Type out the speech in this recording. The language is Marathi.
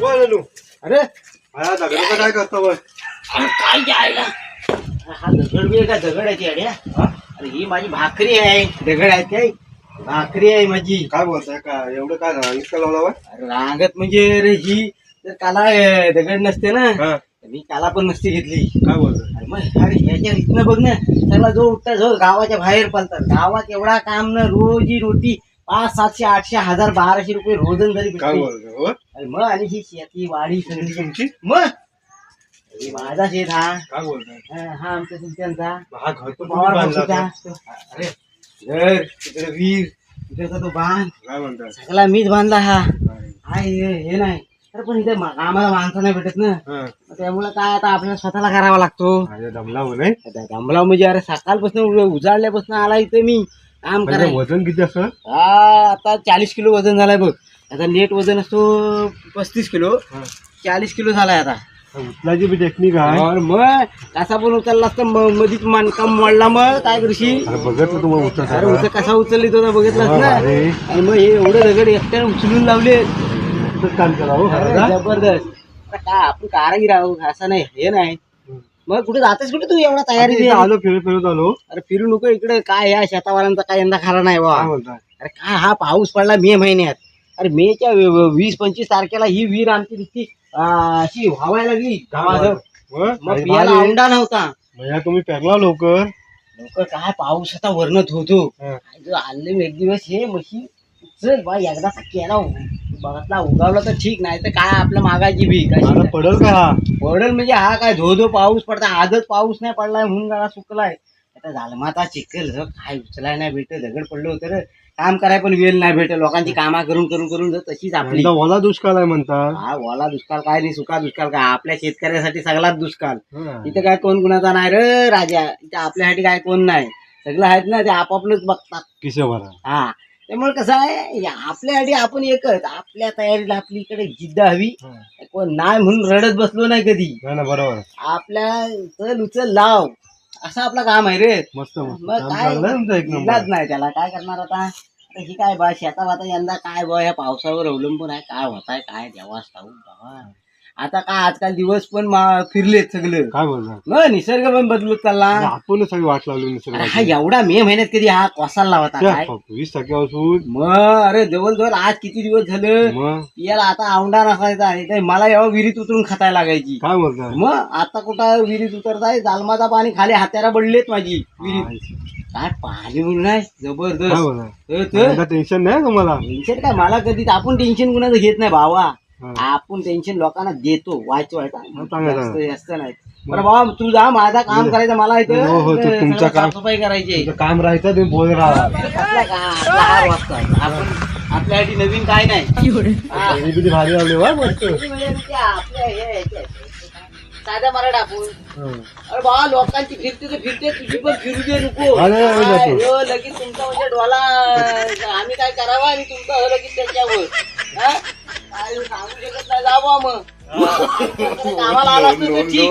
बोल अरे. हा दगडाचं काय करतो बघ काय जायला? हा दगड बी का दगड आहे ती अड्या अरे ही माझी भाकरी आहे. दगड आहे ते. भाकरी आहे माझी. काय बोलताय? का एवढं काय इतकं लावला अरे रांगत म्हणजे अरे ही. जर काला अं, दगड नसते ना. हा. तर मी काला पण नसती घेतली. काय बोलताय? अरे मग अरे याच्या इथनं बघ ना. त्याला जो उठता जो गावाच्या बाहेर पळतात गावात एवढा काम ना रोजी रोटी पाच सातशे आठशे हजार बाराशे रुपये रोजन जरी काय भेटते बोलताय? हो अरे मग आणि ही शेती वाडी सगळी तुमची? मग माझा शेत हा. काय बोलताय? हा आमच्या हा घर तर बांधला? अरे घर तिकडे वीर. तिकडचा तो बांध. काय म्हणताय? सगळा मीच बांधला हा. काय? हा हे नाही. अरे पण इथे मा- आम्हाला माणसं नाही भेटत ना. हा. मग त्यामुळे काय आता आपल्याला स्वतःला करावा लागतो. माझ्या दमला हो नाही? आता दमला म्हणजे अरे सकाळपासून उजाडल्यापासून आला इथे मी. काम म्हणजे करायला वजन किती असं हा आता चाळीस किलो वजन झालाय बघ. आता नेट वजन असतो पस्तीस किलो. चाळीस किलो झालाय आता. उचलाची बी टेक्निक आहे. और मग कसा पण उचलला असता मधीच मानका मोडला मग काय करशील? अरे बघितलं अरे उचल कसा उचलली तो बघितलास ना? अरे. आणि मग हे एवढे दगड एकट्याने उचलून लावले. काम केला हो अरे, खरं का? जबरदस्त. आता काय आपण कारागीर आहोत असं नाही हे नाही. मग कुठे जातेस कुठे तू एवढा तयारी इथं आलो फिरत फिरत आलो. अरे फिरू नको इकडे काय या शेतावाल्यांचा काय यंदा खरा नाही बा काय बोलताय? अरे काय हा पाऊस पडला मे महिन्यात. अरे मेच्या वीस पंचवीस तारखेला ही विहीर आमची नुसती अशी व्हावायला लागली गावाजवळ. मग पियाला. औंडा नव्हता. भैया तुम्ही पेरला लवकर? लोक काय पाऊस आता वरनत होतो. आणले एक दिवस हे म्हशी चल बा एकदा केला बघतला उगावला तर ठीक नाही तर काय आपल्या मागायची बी काय पडल का हा? पडल म्हणजे हा काय धो धो पाऊस पडता आजच पाऊस नाही पडलाय म्हणून जरा सुकलाय. आता झालं मग आता चिखल काय उचलाय नाही भेटत दगड पडलं होतं रे. काम कराय पण वेळ नाही भेटत. लोकांची कामा करून करून करून तशीच आपली. यंदा ओला दुष्काळ आहे म्हणतात. हा ओला दुष्काळ काय नाही सुका दुष्काळ काय? आपल्या शेतकऱ्यासाठी सगळाच दुष्काळ. हा. इथं काय कोण कुणाचा नाही रे राजा. इथं आपल्यासाठी काय कोण नाही. सगळं आहेत ना ते आपापलंच बघतात. किसे भरा हा. त्यामुळे कसं आहे या आपल्यासाठी आपण एकच. आपल्या तयारीला आपली इकडे जिद्द हवी. कोण नाही म्हणून रडत बसलो नाही कधी. नाही ना बरोबर. आपल्या चल उचल लाव. असं आपलं काम आहे रे. मस्त मस्त. मग काम काय चांगलं आहे तुमचं एक इलाज नंबर नाही त्याला. काय करणार आता? आता ही काय बा शेता आता यंदा काय बा या पावसावर अवलंबून आहे. काय होत आहे काय ठाऊक बाबा आता काय आजकाल दिवस पण फिरलेत सगळं. काय बोलणार? मग निसर्ग पण बदलत चालला. आपण सगळी वाट लावली. हा एवढा मे महिन्यात कधी हा कोसाला काय? त्या वीस टक्क्यापासून. मग अरे जवळजवळ आज किती दिवस झालं? मग? याला आता औंढा नसायचा आणि ते मला एव्हा विहिरीत उतरून खातायला लागायची. काय बोलणार? मग आता कुठं विहिरीत उतरताय? जालमाचा पाणी खाली हात्याला पडलेत माझी विहिरीत. काय? पाणी म्हणून आहे काय जबरदस्त बोलणार? तर- तर. यंदा टेन्शन नाही तुम्हाला? टेन्शन काय? मला कधी आपण टेन्शन कुणाचं घेत नाही भावा. आपण टेन्शन लोकांना देतो वाच वाईट. जास्त नाही. बरं. बाबा तू जा माझा काम करायचं मला इथं हो, हो, तुमचं काम- साफसफाई करायची. काम राहायचं तुम्ही बोल राहा. वाजता. आपण आपल्यासाठी नवीन काय नाही. भारी म्हणजे ह्याचे- साध्या मराठा आपण. अरे बाबा लोकांची फिरते तर फिरते तुझी पण फिरू दे नको. हो, लगेच तुमचा म्हणजे डोला आम्ही काय करावं आणि तुमचा लगेच त्याच्यावर. हा? काय सांगू शकत नाही जा बुवा मग. कामाला आला असतो तर ठीक.